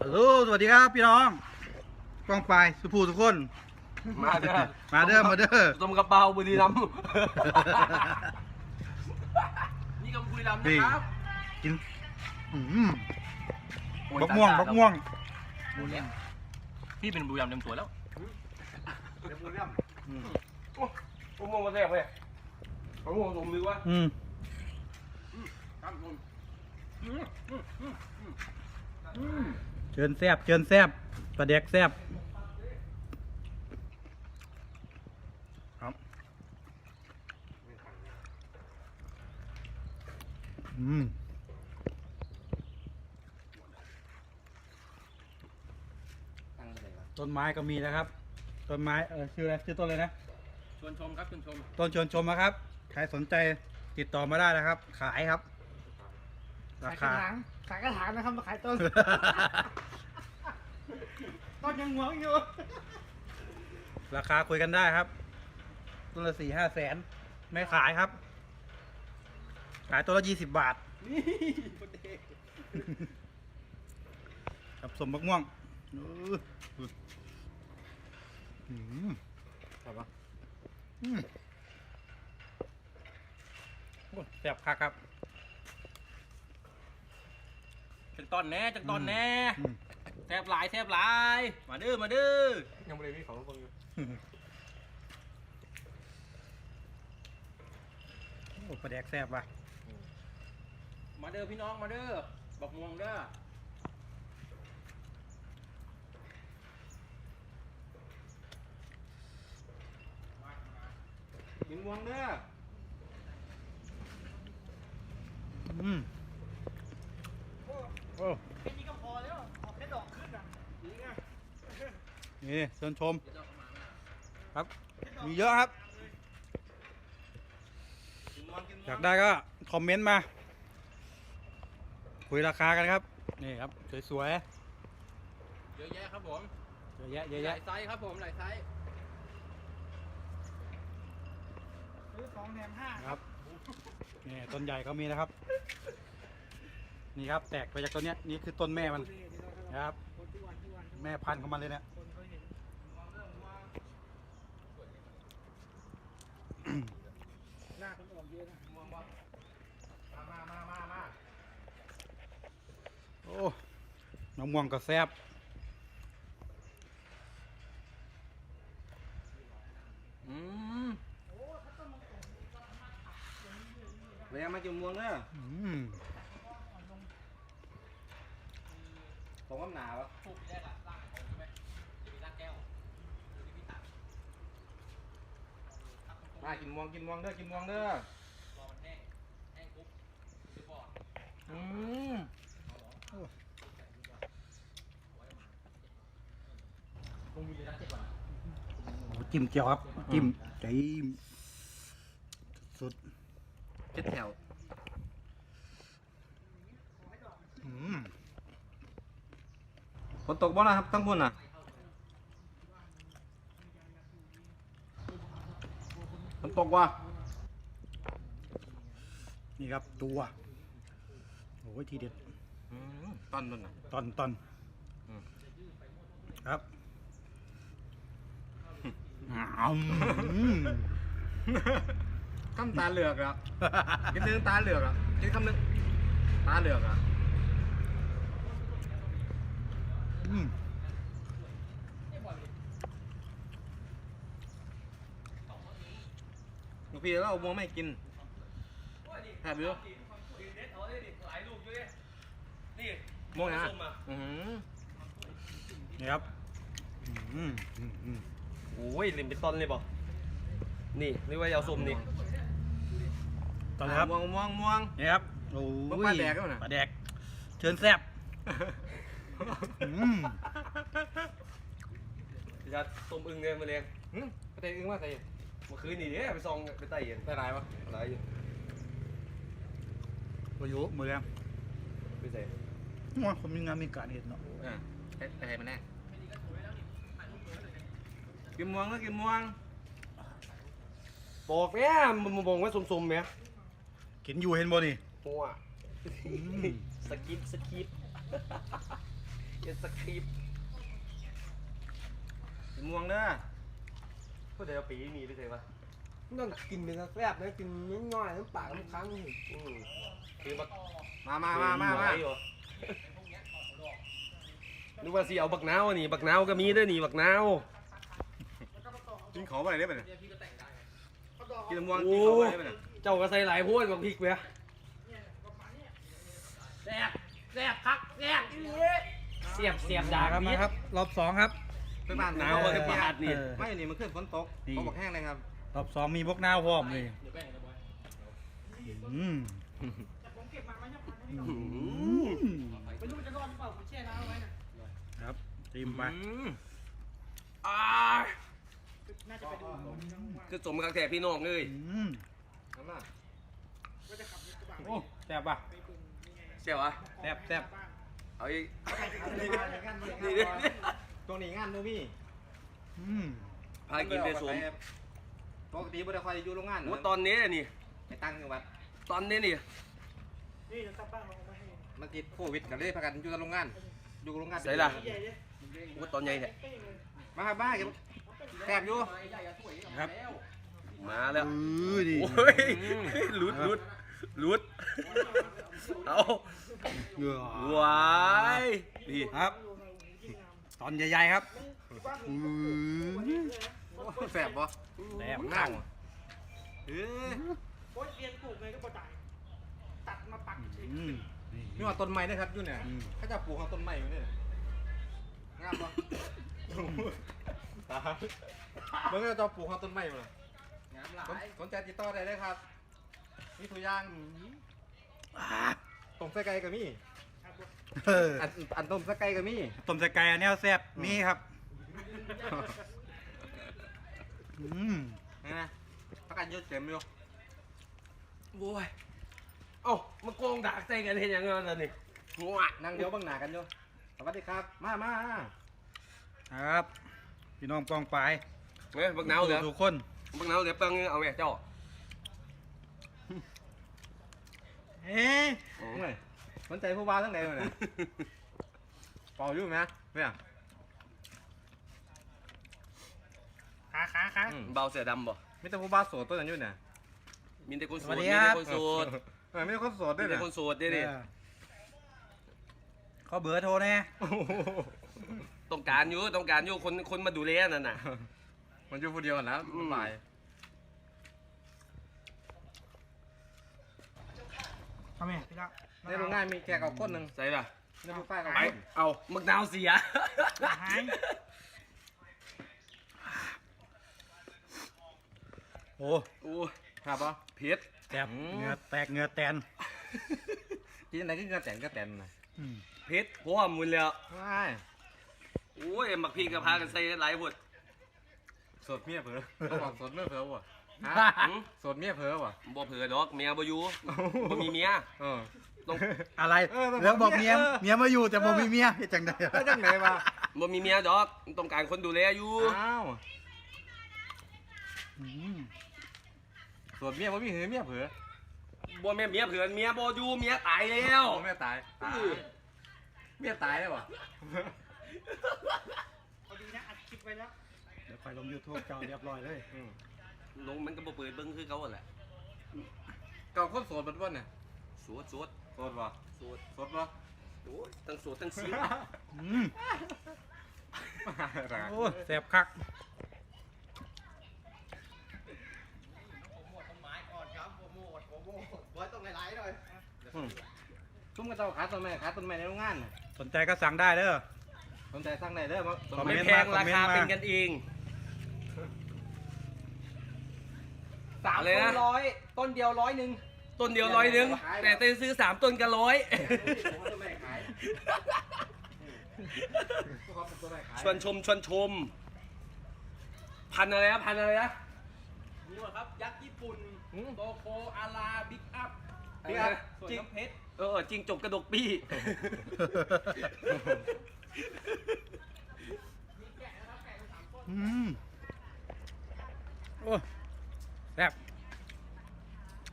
ฮัลโหลสวัสดีครับพี่น้องกล้องปลายสุภูทุกคน มาเด้อมาเด้อมาเด้อ ต้มกระเป๋าบุรีรัมย์ นี่ก็บุรีรัมย์นะครับกินอืมบักม่วงบักม่วงบุรีรัมย์พี่เป็นบุรีรัมย์เต็มตัวแล้วอืมโอ้บักม่วงมาแซ่บเลยบักม่วงสมมือวะอืมครับผมเชิญแซบเชิญแซบปลาแดกแซบครับอืมต้นไม้ก็มีนะครับ ต้นไม้เออชื่ออะไรชื่อต้นเลยนะ ชวนชมครับชวนชม ต้นชวนชมนะครับ ใครสนใจติดต่อมาได้นะครับ ขายครับ ราขายกระคา ถางขายกระถางนะครับมาขายต้น ต้นยังหวงอยู่ราคาคุยกันได้ครับ ต้นละสี่ห้าแสน ไม่ขายครับ ขายตัวละยี่สิบบาทครับสมบักม่วงอื้ออืมครับปะอืมโอ้แซ่บคักครับ จังตอนแน่จังตอนแน่อืมแซ่บหลายแซ่บหลาย มาเด้อมาเด้อยังไม่ได้มีของคนอยู่โอ้ปลาแดกแซ่บว่ะมาเด้อพี่น้องมาเด้อบักม่วงเด้อกินม่วงเด้ออืมโอ้ แค่นี้ก็พอแล้วออกแค่ดอกขึ้นอะนี่เชิญชม ครับ มีเยอะครับกินม่วงกินม่วงอยากได้ก็คอมเมนต์มา คุยราคากันครับ นี่ครับ สวยเยอะแยะครับผมๆเยอะแยะเยอะหแยะลายไซส์ครับผมหลายไซส์ซื้อสองแถมห้าครับ นี่ต้นใหญ่ก็มีนะครับ นี่ครับแตกไปจากต้นเนี้ยนี่คือต้นแม่มันนะครับคนทุกวันทุกวันทุกวันแม่พันธุ์ของมันเลยเนี่ยคนเขาเห็นหน้าคนออกเยอะนะม่วงวะมามามามาโอ้น้ำม่วงก็แซ่บอืมเรียกมาจุ่มม่วงเด้ออืม ผมว่าหนาวะถูกแยกอะร่างของใช่ไหมจะมีร่างแก้วที่พี่ถามากินมวงกินมวงเด้อกินมวงเด้ออืมโอ้จิ้มเจียวครับ จิ้มจิ้มสุดเจ็ดแถว อืม ฝ นตกบ่นะครับทั้งพุ่นน่ะฝนตกว่ะนี่ครับตัวโอ้ยทีเด็ดตอนนั่นน่ะ ตอนตอนอืม ครับอืมคำตาเหลือกอะ กินนึงตาเหลือกอะกินคำนึงตาเหลือกอะ อืมลูกพี่แล้วเอาม่วงไม่กินแอบอยู่ม่วงนะอืมนี่ครับอืมอืมอืมโอ้ยลิมเป็นต้นเลยบ่นี่นี่ว่ายาวซุ่มนี่ตอนนี้ครับม่วงม่วงม่วงนี่ครับโอ้มันยปลาแดกแล้วน่ะปลาแดกเชิญแซ่บ อืมจะต้มอึ่งเนี่ยมาเลี้ยงหืมไปเตะอึ้งว่าใส่เมื่อคืนนี่เนี่ยไปซองไปไต่เห็นใส่ไรวะอะไรอยู่ประยุมือแรงไปใส่ว่าคนมีงานมีการเห็นเนาะอ่าไปไปให้มันแน่กินม่วงแล้วกินม่วงบอกแม่มันมองว่าซุ่มๆไหมกินอยู่เห็นบ่นี่หัวอืมสกิปสกิป เอ็นสคริปต์สีม่วงเด้อก็เดี๋ยวเอาปีนี้ไปเลยวะต้องกินเป็นแซ่บนะกินน้อยๆน้ำปากน้ำค้างนี่อืมคือบักมามามามามานึกว่าสิเอาบักนาวนี่ บักนาวก็มีด้วยนี่บักนาวกินขาไปเลยได้ปะเนี่ยกินม่วงกินเขาไปได้ปะเนี่ยเจ้าก็ใส่หลายพวดบักพริกเว้ยแซ่บแซ่บคักแซ่บอีหลี สียบเสียบด่าดาครับมีมาครับรอบสองครับ ไปบ้านหนาวอะเอจะปาดนี่เออไม่นี่มันขึ้นฝนตกนี่เขาบอกแห้งเลยครับรอบสองมีบกนาวพร้อมเลยอืมแต่ผมเก็บมาไม่ใช่พันนี่อืมไม่รู้จะรอดหรือเปล่าผมแช่น้ำเอาไว้น่ะครับตีมไปอ่าน่าจะไปดูก่อนนะว่าคือสมกับแท้พี่น้องเลยอืมเอามาว่าจะขับรถกระบะไปโอ้แซ่บป่ะไปบึงยังไงเสียวะแซ่บแซ่บบ้าน เอาอีกนี่งานนี่นี่งานตรงนี้งานโนมี่อืมพากินแต่สมปกติบ่ได้คอยอยู่โรงงานโอ้ตอนนี้นี่ไปตั้งจังหวัดตอนนี้นี่นี่จะซับบ้านเราเอามาให้มันติดโควิดกันเลยพากันอยู่แต่โรงงาน อยู่โรงงานใส่ละใหญ่เลยโอ้ตอนใหญ่เป้งเลยมาครับบ้าเก็บแทบอยู่ครับมาแล้วอือดีโอ้ยหลุดหลุด หลุดเอาเหงื่อวายดีครับ ตอนใหญ่ๆครับโอ้แสบบ่แซ่บนั่งเอ้ยโอ้ยเรียนปลูกไงก็บ่ได้ตัดมาปักเฉยอืมนี่นี่ว่าต้นไม้นะครับอยู่เนี่ยอืมเขาจะปลูกของต้นไม้อยู่เนี่ยงามบ่ตาเมื่อจะปลูกของต้นไม้มาสนสนใจติดต่อได้เลยครับ มีตัวอย่างต้มไส้ไก่ก็มีเอออันอันต้มไส้ไก่ก็มีต้มใส่ไก่อันนี้แซ่บมีครับอืมนี่นะประกันอยืดเต็มอยู่โว้ยเอ้ามาโกงดักใส่กันเห็นยังไงล่ะนี่งัวนั่งเดี๋ยวเบังหน้ากันอยู่สวัสดีครับ มามาครับ พี่น้องกองปลายเฮ้ยบักหนาวเหลือทุกคนบักหนาวเหลือเปังเอาแม่เจ้า เอ๊ะโอ้ยสนใจผู้บ่าวทั้งไหนเลยเนี่ยเป่าอยู่ไหมเนี่ยขาขาขาอืมเบาเสือดำบ่มีแต่ผู้บ่าวโสดตัวนั้นอยู่เนี่ยมีแต่คนโสสวัดสดีมีคแต่รับคนโสดเออมีแต่คนโสดด้มีวยแต่เนี่ยคนโสดเด้ดิเออขอเบอร์โทรแน่โอ้โหต้องการอยู่ต้องการอยู่คนคนมาดูแลนั่นน่ะ มันอยู่คนเดียวกันนะอืมสบาย ทำไมพี่ละในโรงงานมีแขกเอาคนหนึ่งใส่ล่ะในผู้ป้ายเอาไปคนเอาบักหนาวเสียหายโอ้โอ้ครับปะเผ็ดแซ่บเหงือแตกเหงือแตนกินอะไรก็เงาแต่งก็แต่นนะอืมเผ็ดเพราะว่ามุนแล้วว้ายโอ้ยหมักพี่กับพากันใส่หลายบทโสดเมียเผลอเขาบอกโสดเมียเผลอวะ ฮะหืมโสดเมียเผลอวะบ่เผื่อดอกเมียบ่อยู่บ่มีเมียเออ ต้องอะไรเออมันเรื่องบอกเมียเออ เมียมาอยู่แต่บ่มีเมียเฮ็ดจังได๋แล้วจังไหนวะบ่มีเมียดอกต้องการคนดูแลอยู่อ้าวอืมโสดเมียว่ามีหือเมียเผลอบ่แม่นเมียเผื่อนเมียบ่อยู่เมียตายแล้ว โอ้เมียตายตายเมียตายแล้ววะพอดีนะอัดคลิปไว้แล้ว เดี๋ยวค่อยลง YouTube เจ้าเรียบร้อยเลยอืม ลงมันก็บ่เปิดเบิ่งคือเขาหั่นแหละเก่าคนโสดบัดวันเนี่ยสวดสวดโสดวะสวดโสดวะโอ้ยทั้งสวดทั้งซิงอืมโอ้แซ่บคักอืมซุ้มกันเจ้าขาต้นไม้ขาต้นไม้ในโรงงานน่ะสนใจก็สั่งได้เด้อ สนใจสั่งได้เด้อมาต้นคอมไม้ เมไม่นต์แพงมาราคาคอมเมนต์มา เป็นกันเอง สามอะไรต้นะนร้อยต้นเดียวร้อยหนึ่งต้นเดียวร้อยหนึงแต่เต้ซื้อสามต้นก็ร้อยต้นไม้ขายพวกเขาปลูกต้นไม้ขายชวนชมชวนชม พันอะไรนะพันอะไรนะ นี่หรอครับ ยักษ์ญี่ปุ่นอืม โตโคอาราบิ๊กอัพ Big Up ส่วนจริงน้ำเพชรเออจริงจบกระดกปี้ อืมโอ้ แซ่บ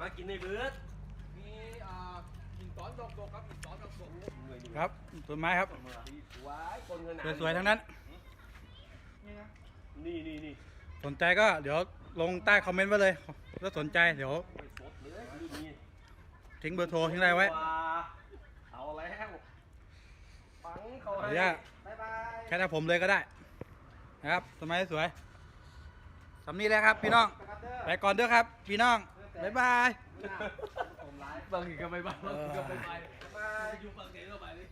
มากินในเบิร์ดมีอ่าหินซ้อนดอกดกครับหินซ้อนดอกดกโอ้เลยนี่ครับต้นไม้ครับว้ายคนขนาดสวยๆทั้งนั้นนี่นะนี่นี่นี่สนใจก็เดี๋ยวลงใต้คอมเมนต์ไว้เลยถ้าสนใจเดี๋ยวไม่สดเลยรุ่นนี้ทิ้งเบอร์โทรทิ้งอะไรไว้ เอาแล้วปังเขาเดี๋ให้ยวจะบ๊ายบายแค่ถ้าผมเลยก็ได้ นะครับต้นไม้สวย สำนี้แหล้วครับ พี่น้องนะครับเด้อไปก่อนเด้อครับ พี่น้อง บ๊ายบาย บางทีก็ไม่บ้างบางทีก็ไม่ไปไปอยู่ฝั่งไหนก็ไปเลย